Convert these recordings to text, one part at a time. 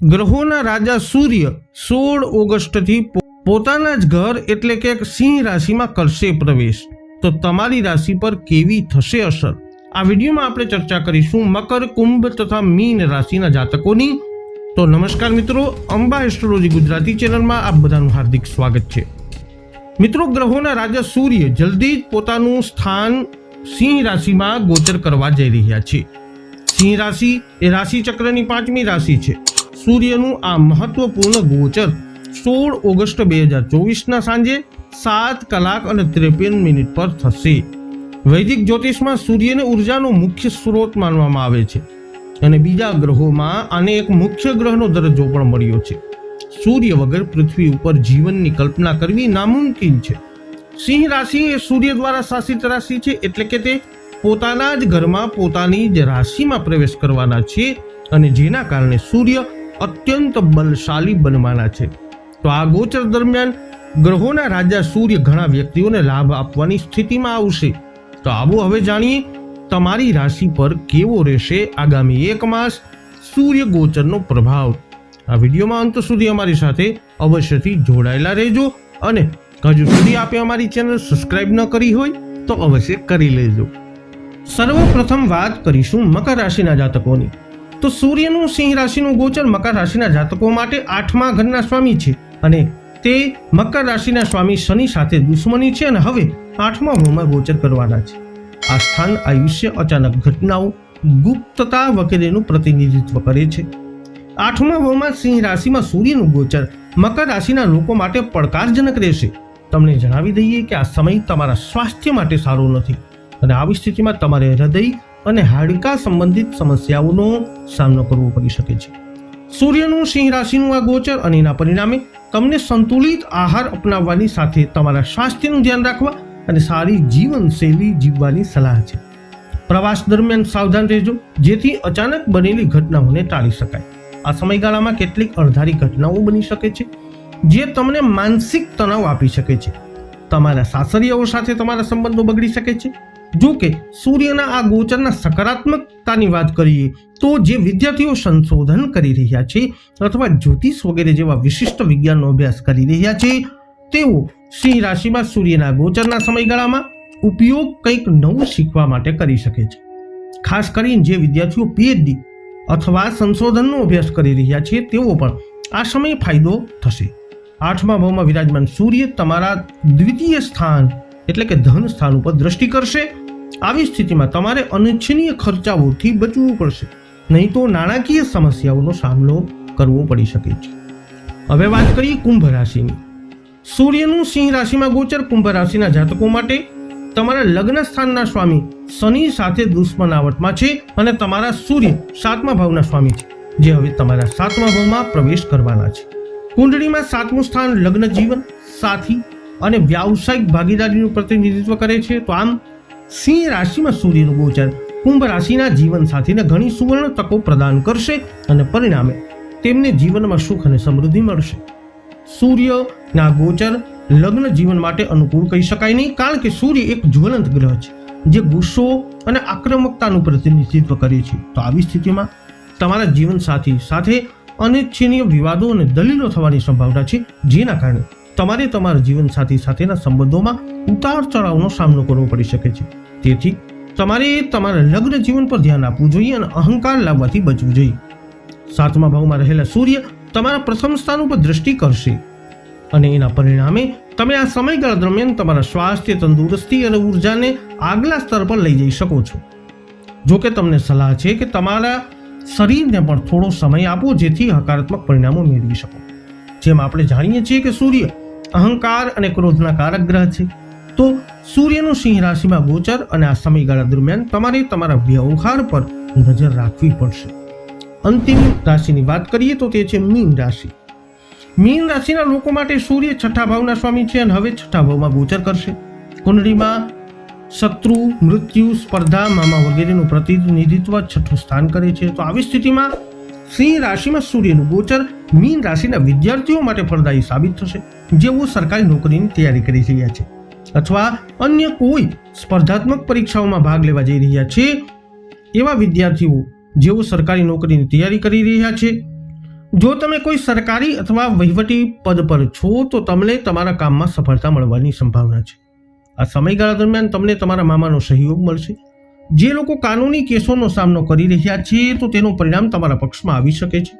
ગ્રહોના રાજા સૂર્ય સોળ ઓગસ્ટથી પોતાના જ ઘર એટલે કે સિંહ રાશિમાં કરશે પ્રવેશ. તો તમારી રાશિ પર કેવી થશે અસર? આ વિડીયોમાં આપણે ચર્ચા કરીશું મકર, કુંભ તથા મીન રાશિના જાતકોની. તો નમસ્કાર મિત્રો, અંબા એસ્ટ્રોલોજી ગુજરાતી ચેનલમાં આપ બધાનું હાર્દિક સ્વાગત છે. મિત્રો, ગ્રહોના રાજા સૂર્ય જલ્દી જ પોતાનું સ્થાન સિંહ રાશિમાં ગોચર કરવા જઈ રહ્યા છે. સિંહ રાશિ એ રાશિ ચક્રની પાંચમી રાશિ છે. સૂર્યનું આ મહત્વપૂર્ણ ગોચર સોળ ઓગસ્ટ બે હજાર ચોવીસના સાંજે સાત કલાક અને ત્રેપન મિનિટ પર થશે. વૈદિક જ્યોતિષમાં સૂર્યને ઉર્જાનો મુખ્ય સ્ત્રોત માનવામાં આવે છે અને બીજા ગ્રહોમાં આને એક મુખ્ય ગ્રહનો દરજ્જો પણ મળ્યો છે. સૂર્ય વગર પૃથ્વી ઉપર જીવનની કલ્પના કરવી નામુમકિન છે. સિંહ રાશિ એ સૂર્ય દ્વારા શાસિત રાશિ છે એટલે કે તે પોતાના જ ઘરમાં પોતાની જ રાશિમાં પ્રવેશ કરવાના છે અને જેના કારણે સૂર્ય અત્યંત બલશાલી બનવાના છે. તો આ ગોચર દરમિયાન ગ્રહોના રાજા સૂર્ય ઘણા વ્યક્તિઓને લાભ આપવાની સ્થિતિમાં આવશે. તો આવો હવે જાણીએ તમારી રાશિ પર કેવો રહેશે આગામી એક માસ સૂર્ય ગોચરનો પ્રભાવ. આ વિડીયોમાં અંત સુધી અમારી સાથે અવશ્યથી જોડાયેલા રહેજો અને હજુ સુધી આપે અમારી ચેનલ સબસ્ક્રાઇબ ન કરી હોય તો અવશ્ય કરી લેજો. સર્વપ્રથમ વાત કરીશું મકર રાશિના જાતકોની. તો સૂર્યનું સિંહ રાશિનું ગોચર મકર રાશિના જાતકો માટે આઠમા ઘરના સ્વામી છે અને તે મકર રાશિના સ્વામી શનિ સાથે દુશ્મની છે અને હવે આઠમા ભાવમાં ગોચર કરવાના છે. આ સ્થાન આયુષ્ય અચાનક ઘટનાઓ, ગુપ્તતા વગેરેનું પ્રતિનિધિત્વ કરે છે. આઠમા ભાવમાં સિંહ રાશિમાં સૂર્યનું ગોચર મકર રાશિના લોકો માટે પડકારજનક રહેશે. તમને જણાવી દઈએ કે આ સમય તમારા સ્વાસ્થ્ય માટે સારો નથી અને આવી સ્થિતિમાં તમારે હૃદય અને હાડકા સંબંધિત સમસ્યાઓનો સામનો કરવો પડી શકે છે. સૂર્યનું સિંહ રાશિનું આ ગોચર અને એના પરિણામે તમને સંતુલિત આહાર અપનાવવાની સાથે તમારા સ્વાસ્થ્યનું ધ્યાન રાખવા અને સારી જીવનશૈલી જીવવાની સલાહ છે. પ્રવાસ દરમિયાન સાવધાન રહેજો, જેથી અચાનક બનેલી ઘટનાઓને ટાળી શકાય. આ સમયગાળામાં કેટલીક અણધારી ઘટનાઓ બની શકે છે, જે તમને માનસિક તણાવ આપી શકે છે. તમારા સાસરિયાઓ સાથે તમારા સંબંધો બગડી શકે છે જો કે સૂર્યના આ ગોચરના સકારાત્મકતાની વાત કરીએ, તો જે વિદ્યાર્થીઓ સંશોધન કરી રહ્યા છે અથવા જ્યોતિષ વગેરે જેવા વિશિષ્ટ વિજ્ઞાનનો અભ્યાસ કરી રહ્યા છે, તેઓ સિંહ રાશિમાં સૂર્યના ગોચરના સમયગાળામાં ઉપયોગ કંઈક નવું શીખવા માટે કરી શકે છે. ખાસ કરીને જે વિદ્યાર્થીઓ પીએચડી અથવા સંશોધનનો અભ્યાસ કરી રહ્યા છે, તેઓ પણ આ સમયે ફાયદો થશે. આઠમા ભાવમાં વિરાજમાન સૂર્ય તમારા દ્વિતીય સ્થાન એટલે કે ધન સ્થાન ઉપર દ્રષ્ટિ કરશે. આવી સ્થિતિમાં તમારે અનિચ્છનીય ખર્ચાઓથી બચવું પડશે. નહીં તો નાણાકીય સમસ્યાઓનો સામનો કરવો પડી શકે છે. હવે વાત કરીએ કુંભ રાશિની. સૂર્યનું સિંહ રાશિમાં ગોચર. કુંભ રાશિના જાતકો માટે તમારા લગ્ન સ્થાનના સ્વામી શનિ સાથે દુશ્મનાવટમાં છે અને તમારા સૂર્ય સાતમા ભાવના સ્વામી છે, જે હવે તમારા સાતમા ભાવમાં પ્રવેશ કરવાના છે. કુંડળીમાં સાતમું સ્થાન લગ્ન જીવન સાથી અને વ્યાવસાયિક ભાગીદારીનું પ્રતિનિધિત્વ કરે છે. તો આમ સિંહ રાશિમાં સૂર્યનું ગોચર કુંભ રાશિના જીવન સાથીને ઘણી સુવર્ણ તકો પ્રદાન કરશે અને પરિણામે તેમને જીવનમાં સુખ અને સમૃદ્ધિ મળશે. સૂર્યના ગોચર લગ્ન જીવન માટે અનુકૂળ કહી શકાય નહીં, કારણ કે સૂર્ય એક જ્વલંત ગ્રહ છે, જે ગુસ્સો અને આક્રમકતાનું પ્રતિનિધિત્વ કરે છે. તો આવી સ્થિતિમાં તમારા જીવનસાથી સાથે અનિચ્છનીય વિવાદો અને દલીલો થવાની સંભાવના છે, જેના કારણે તમારે તમારા જીવનસાથી સાથેના સંબંધોમાં ઉતાર ચઢાવનો સામનો કરવો પડી શકે છે. તેથી તમારે તમારા લગ્ન જીવન પર ધ્યાન આપવું જોઈએ અને અહંકાર લાવવાથી બચવું જોઈએ. સાતમા ભાવમાં રહેલા સૂર્ય તમારા પ્રથમ સ્થાન ઉપર દ્રષ્ટિ કરશે અને એના પરિણામે તમે આ સમયગાળા દરમિયાન તમારા સ્વાસ્થ્ય, તંદુરસ્તી અને ઉર્જાને આગલા સ્તર પર લઈ જઈ શકો છો. જો કે તમને સલાહ છે કે તમારા શરીરને પણ થોડો સમય આપો જેથી હકારાત્મક પરિણામો મેળવી શકો. જેમ આપણે જાણીએ છીએ કે સૂર્ય અહંકાર અને ક્રોધના કારક ગ્રહ છે. તો સૂર્યનું સિંહ રાશિમાં ગોચર અને આ સમયગાળા દરમિયાન તમારે તમારા વ્યવહાર પર નજર રાખવી પડશે. અંતિમ રાશિની વાત કરીએ તો તે છે મીન રાશિ. મીન રાશિના લોકો માટે સૂર્ય છઠ્ઠા ભાવના સ્વામી છે અને હવે છઠ્ઠા ભાવમાં ગોચર કરશે. કુંડળીમાં શત્રુ, મૃત્યુ, સ્પર્ધા, મામા વગેરેનું પ્રતિનિધિત્વ છઠ્ઠું સ્થાન કરે છે. તો આવી સ્થિતિમાં સિંહ રાશિમાં સૂર્યનું ગોચર, મીન રાશિના વિદ્યાર્થીઓ માટે ફળદાયી સાબિત થશે, જેઓ સરકારી નોકરીની તૈયારી કરી રહ્યા છે. અથવા અન્ય કોઈ સ્પર્ધાત્મક પરીક્ષાઓમાં ભાગ લેવા જઈ રહ્યા છે, એવા વિદ્યાર્થીઓ જેઓ સરકારી નોકરીની તૈયારી કરી રહ્યા છે. જો તમે કોઈ સરકારી અથવા વહીવટી પદ પર છો, તો તમને તમારા કામમાં સફળતા મળવાની સંભાવના છે. આ સમયગાળા દરમિયાન તમને તમારા મામાનો સહયોગ મળશે. જે લોકો કાનૂની કેસોનો સામનો કરી રહ્યા છે, તો તેનું પરિણામ તમારા પક્ષમાં આવી શકે છે.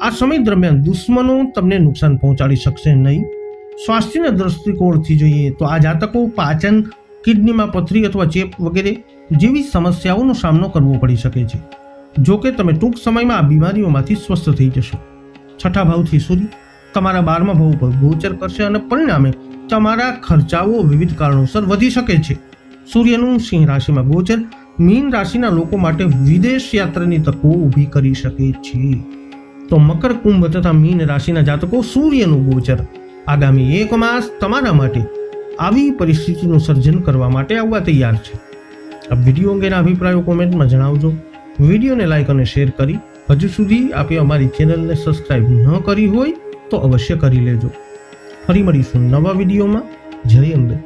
આ સમય દરમિયાન દુશ્મનો તમને નુકસાન પહોંચાડી શકશે નહીં. સ્વાસ્થ્યના દૃષ્ટિકોણથી જોઈએ તો આ જાતકો પાચન, કિડનીમાં પથરી અથવા ચેપ વગેરે જેવી સમસ્યાઓનો સામનો કરવો પડી શકે છે. જો કે તમે ટૂંક સમયમાં આ બીમારીઓમાંથી સ્વસ્થ થઈ જશો. છઠ્ઠા ભાવથી સૂર્ય, તમારા બારમા ભાવ પર ગોચર કરશે અને પરિણામે તમારા ખર્ચાઓ વિવિધ કારણોસર વધી શકે છે. સૂર્યનું સિંહ રાશિમાં ગોચર મીન રાશિના લોકો માટે વિદેશ યાત્રાની તકો ઊભી કરી શકે છે. તો મકર કુંભ તથા મીન રાશિના જાતકો સૂર્યનું ગોચર. આગામી એક માસ તમારા માટે આવી પરિસ્થિતિનું સર્જન કરવા માટે આવવા તૈયાર છે. આ વીડિયો અંગેના અભિપ્રાયો કોમેન્ટમાં જણાવજો. વિડીયોને લાઇક અને શેર કરી હજુ સુધી આપે અમારી ચેનલને સબસ્ક્રાઇબ ન કરી હોય તો અવશ્ય કરી લેજો. ફરી મળીશું નવા વિડીયોમાં. જય અંબે.